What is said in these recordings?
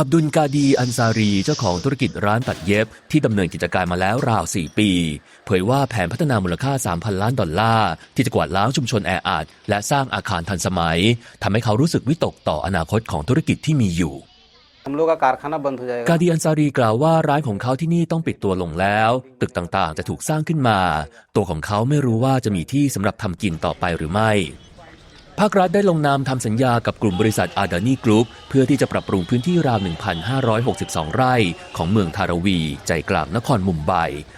อับดุลกาดีอันซารีเจ้าของธุรกิจร้านตัดเย็บ ที่ดำเนินกิจการมาแล้วราว 4 ปี เผยว่าแผนพัฒนามูลค่า 3,000 ล้านดอลลาร์ ที่จะกวาดล้างชุมชนแออัดและสร้างอาคารทันสมัยทำให้เขารู้สึกวิตกต่ออนาคตของธุรกิจที่มีอยู่กาดีอันซารีกล่าวว่าร้านของเขาที่นี่ต้องปิดตัวลงแล้ว ตึกต่างๆ จะถูกสร้างขึ้นมา ตัวของเขาไม่รู้ว่าจะมีที่สำหรับทำกินต่อไปหรือไม่ ภาครัฐได้ลงนามทำสัญญากับกลุ่มบริษัทอาดานีกรุ๊ปเพื่อที่จะปรับปรุงพื้นที่ราว 1,562 ไร่ ของเมืองทาราวี ใจกลางนครมุมไบ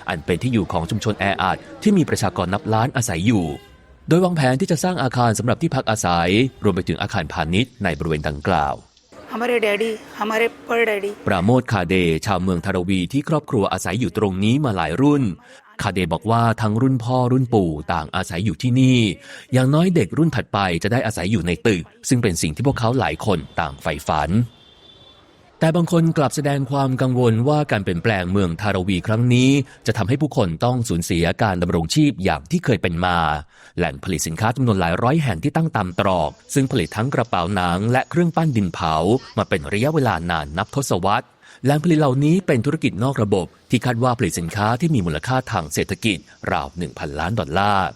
อันเป็นที่อยู่ของชุมชนแออัดที่มีประชากรนับล้านอาศัยอยู่ โดยวางแผนที่จะสร้างอาคารสำหรับที่พักอาศัย รวมไปถึงอาคารพาณิชย์ในบริเวณดังกล่าว हमारे डैडी हमारे पर डैडी ปราโมทคาเด ชาวเมืองทารวีที่ครอบครัวอาศัยอยู่ตรงนี้มาหลายรุ่น คาเดบอกว่าทั้งรุ่นพ่อรุ่นปู่ต่างอาศัยอยู่ที่นี่ อย่างน้อยเด็กรุ่นถัดไปจะได้อาศัยอยู่ในตึก ซึ่งเป็นสิ่งที่พวกเขาหลายคนต่างใฝ่ฝัน แต่บางคนกลับแสดงความกังวลว่าการเปลี่ยนแปลงเมืองทารวีครั้งนี้ จะทำให้ผู้คนต้องสูญเสียการดำรงชีพอย่างที่เคยเป็นมา แหล่งผลิตสินค้าจำนวนหลายร้อยแห่งที่ตั้งตามตรอก ซึ่งผลิตทั้งกระเป๋าหนัง และเครื่องปั้นดินเผามาเป็นระยะเวลานานนับทศวรรษ แหล่งผลิตเหล่านี้เป็นธุรกิจนอกระบบ ที่คาดว่าผลิตสินค้าที่มีมูลค่าทางเศรษฐกิจราว 1,000 ล้านดอลลาร์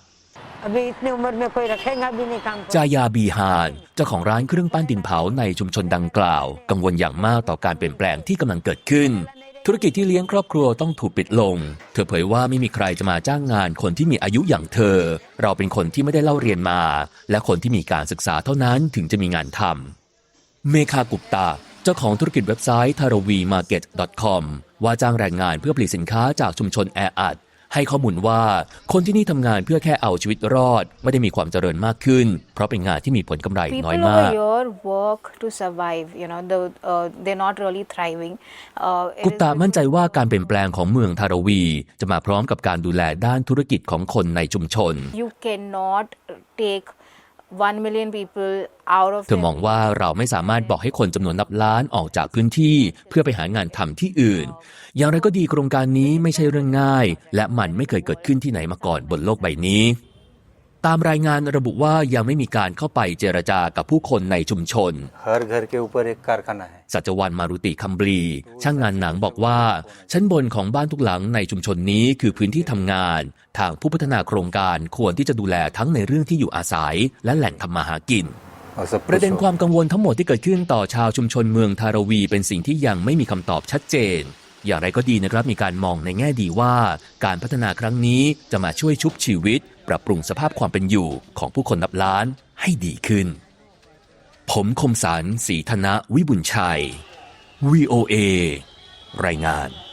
จายาบีฮานเจ้าของร้านเครื่องปั้นดินเผาในชุมชนดังกล่าว กังวลอย่างมากต่อการเปลี่ยนแปลงที่กำลังเกิดขึ้น ธุรกิจที่เลี้ยงครอบครัวต้องถูกปิดลง เธอเผยว่าไม่มีใครจะมาจ้างงานคนที่มีอายุอย่างเธอ เราเป็นคนที่ไม่ได้เล่าเรียนมา และคนที่มีการศึกษาเท่านั้นถึงจะมีงานทำเมคากุปตา เจ้าของธุรกิจเว็บไซต์ taraweemarket.com ว่าจ้างแรงงานเพื่อผลิตสินค้าจากชุมชนแออัดให้ข้อมูลว่าคนที่นี่ทำงานเพื่อแค่เอาชีวิตรอด ไม่ได้มีความเจริญมากขึ้น เพราะเป็นงานที่มีผลกำไรน้อย people มาก over here work to survive you know the uh, they're not really thriving uh, it กุป is ตามั่นใจว่าการเปลี่ยนแปลงของเมืองทารวี จะมาพร้อมกับการดูแลด้านธุรกิจของคนในชุมชน you cannot take 1 million people out of เธอมองว่าเราไม่สามารถบอกให้คนจำนวนนับล้านออกจากพื้นที่ เพื่อไปหางานทำที่อื่น อย่างไรก็ดีโครงการนี้ไม่ใช่เรื่องง่าย และมันไม่เคยเกิดขึ้นที่ไหนมาก่อนบนโลกใบนี้ ตามรายงานระบุว่ายังไม่มีการเข้าไปเจรจากับผู้คนในชุมชน สัจวันมารุติคัมบลี ช่างงานหนังบอกว่า ชั้นบนของบ้านทุกหลังในชุมชนนี้คือพื้นที่ทำงาน ทางผู้พัฒนาโครงการควรที่จะดูแลทั้งในเรื่องที่อยู่อาศัย และแหล่งทำมาหากินประเด็นความกังวลทั้งหมดที่เกิดขึ้นต่อชาวชุมชนเมืองทาราวีเป็นสิ่งที่ยังไม่มีคำตอบชัดเจน อย่างไรก็ดีนะครับมีการมองในแง่ดีว่า การพัฒนาครั้งนี้จะมาช่วยชุบชีวิต ปรับปรุงสภาพความเป็นอยู่ของผู้คนนับล้านให้ดีขึ้น ผมคมสารสีธนะวิบุญชัย VOA รายงาน